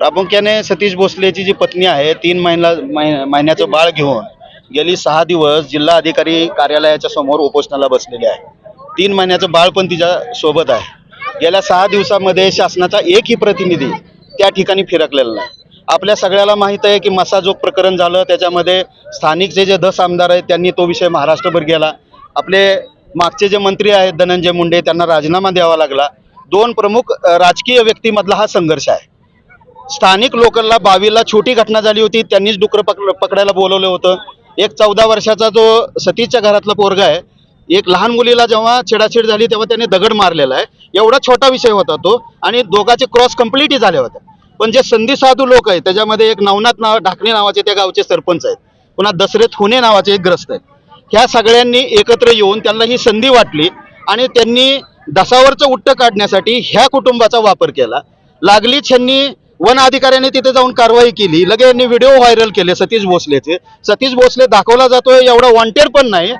प्रामुख्याने सतीश भोसलेची जी पत्नी आहे तीन महिना महिन्याचं बाळ घेऊन गेली सहा दिवस जिल्हा अधिकारी कार्यालयाच्या समोर उपोषणाला बसलेले आहे. तीन महिन्याचं बाळ पण तिच्या सोबत आहे. गेल्या सहा दिवसामध्ये शासनाचा एकही प्रतिनिधी त्या ठिकाणी फिरकलेला नाही. आपल्या सगळ्याला माहीत आहे की मसाजोग प्रकरण झालं त्याच्यामध्ये स्थानिकचे जे दस आमदार आहेत त्यांनी तो विषय महाराष्ट्रभर गेला. आपले मागचे जे मंत्री आहेत धनंजय मुंडे त्यांना राजीनामा द्यावा लागला. दोन प्रमुख राजकीय व्यक्तीमधला हा संघर्ष आहे. स्थानिक लोकांना बावीला छोटी घटना झाली होती त्यांनीच डुकरं पकड पकडायला बोलवलं होतं. एक चौदा वर्षाचा जो सतीशच्या घरातला पोरगा आहे एक लहान मुलीला जेव्हा छेडाछेड झाली तेव्हा त्याने दगड मारलेला आहे. एवढा छोटा विषय होता तो आणि दोघाचे क्रॉस कम्प्लीटही झाले होते. पण जे संधी साधू लोक आहेत त्याच्यामध्ये एक नवनाथ नाव ढाकणे नावाचे त्या गावचे सरपंच आहेत. पुन्हा दसरेत हुने नावाचे एक ग्रस्त आहेत. ह्या सगळ्यांनी एकत्र येऊन त्यांना ही संधी वाटली आणि त्यांनी दसावरचं उट्ट काढण्यासाठी ह्या कुटुंबाचा वापर केला. लागलीच ह्यांनी वन अधिकाऱ्यांनी तिथे जाऊन कारवाई केली. लगे यांनी व्हिडिओ व्हायरल केले सतीश भोसलेचे. सतीश भोसले दाखवला जातोय एवढा वॉन्टेड पण नाही.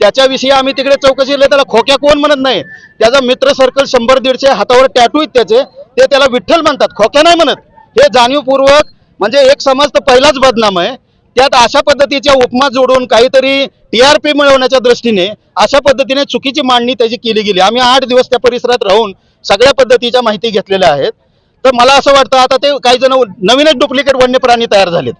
त्याच्याविषयी आम्ही तिकडे चौकशी केली त्याला खोक्या कोण म्हणत नाही. त्याचा मित्र सर्कल शंभर दीडशे हातावर टॅटू आहेत त्याचे. ते त्याला विठ्ठल म्हणतात खोक्या नाही म्हणत. हे जाणीवपूर्वक म्हणजे एक समाज तर पहिलाच बदनाम आहे. त्यात अशा पद्धतीच्या उपमा जोडून काहीतरी टीआरपी मिळवण्याच्या दृष्टीने अशा पद्धतीने चुकीची मांडणी त्याची केली गेली. आम्ही आठ दिवस त्या परिसरात राहून सगळ्या पद्धतीच्या माहिती घेतलेल्या आहेत. तर मला असं वाटतं आता ते काही जण नवीनच डुप्लिकेट वन्य प्राणी तयार झालेत.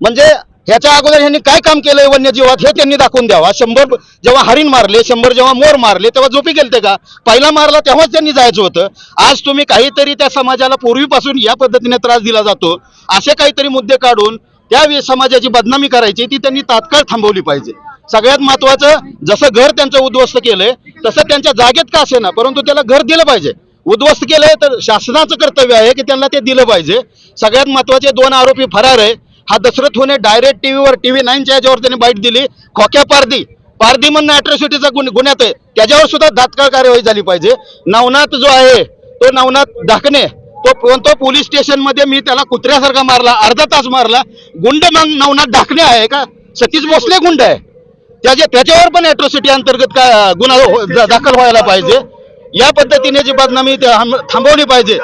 म्हणजे ह्याच्या अगोदर ह्यांनी काय काम केलंय वन्यजीवात हे त्यांनी दाखवून द्यावा. शंभर जेव्हा हरिण मारले शंभर जेव्हा मोर मारले तेव्हा झोपी गेलते का? पहिला मारला तेव्हाच त्यांनी जायचं होतं. आज तुम्ही काहीतरी त्या समाजाला पूर्वीपासून या पद्धतीने त्रास दिला जातो असे काहीतरी मुद्दे काढून त्या समाजाची बदनामी करायची ती त्यांनी तात्काळ थांबवली पाहिजे. सगळ्यात महत्वाचं जसं घर त्यांचं उद्ध्वस्त केलंय तसं त्यांच्या जागेत का असेना परंतु त्याला घर दिलं पाहिजे. उद्ध्वस्त केलंय तर शासनाचं कर्तव्य आहे की त्यांना ते दिलं पाहिजे. सगळ्यात महत्त्वाचे दोन आरोपी फरार आहे. हा दशरथ होणे डायरेक्ट टीव्हीवर टीव्ही नाईनच्या याच्यावर त्यांनी बाईट दिली. खोक्या पारदी पारदी म्हणणं अॅट्रॉसिटीचा गुन गुन्ह्यात आहे. त्याच्यावर सुद्धा तात्काळ कार्यवाही झाली पाहिजे. नवनाथ जो आहे तो नवनाथ धाकणे तो तो पोलीस स्टेशनमध्ये मी त्याला कुत्र्यासारखा मारला अर्धा तास मारला. गुंड मग नवनाथ ढाकणे आहे का? सतीश भोसले गुंड आहे. त्याच्या त्याच्यावर पण अॅट्रॉसिटी अंतर्गत का गुन्हा हो- दाखल व्हायला पाहिजे. या पद्धतीने जी बदनामी थांबवली पाहिजे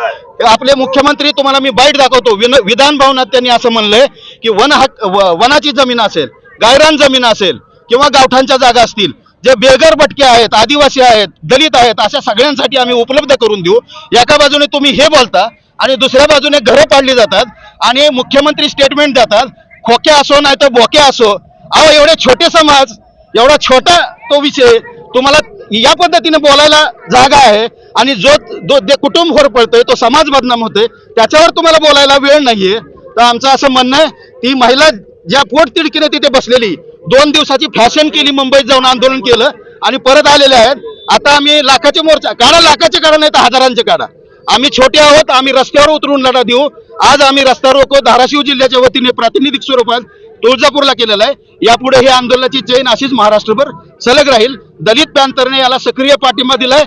आपले मुख्यमंत्री तुम्हाला मी बाईट दाखवतो. विन- विधान भवनात त्यांनी असं म्हणलंय की वन हक व- वनाची जमीन असेल गायरान जमीन असेल किंवा गावठांच्या जागा असतील जे बेघर भटके आहेत आदिवासी आहेत दलित आहेत अशा सगळ्यांसाठी आम्ही उपलब्ध करून देऊ. एका बाजूने तुम्ही हे बोलता आणि दुसऱ्या बाजूने घरं पाडली जातात आणि मुख्यमंत्री स्टेटमेंट देतात खोके असो नाही तर बोके असो. अहो एवढे छोटे समाज एवढा छोटा तो विषय तुम्हाला या पद्धतीने बोलायला जागा आहे आणि जो जो जे कुटुंब होर पडतोय तो समाज बदनाम होतोय त्याच्यावर तुम्हाला बोलायला वेळ नाहीये. तर आमचं असं म्हणणं आहे ती महिला ज्या पोटतिडकीने तिथे बसलेली दोन दिवसाची फॅशन केली मुंबईत जाऊन आंदोलन केलं आणि परत आलेले आहेत. आता आम्ही लाखाचे मोर्चा काढा लाखाचे काढा नाही तर हजारांचे काढा. आम्ही छोटे आहोत आम्ही रस्त्यावर उतरून लढा देऊ. आज आम्ही रस्ता रोको धाराशिव जिल्ह्याच्या वतीने प्रातिनिधिक स्वरूपात तुळजापूरला केलेला आहे. यापुढे हे आंदोलनाची चैन अशीच महाराष्ट्रभर सलग राहील. दलित पॅंथरने याला सक्रिय पाठिंबा दिलाय.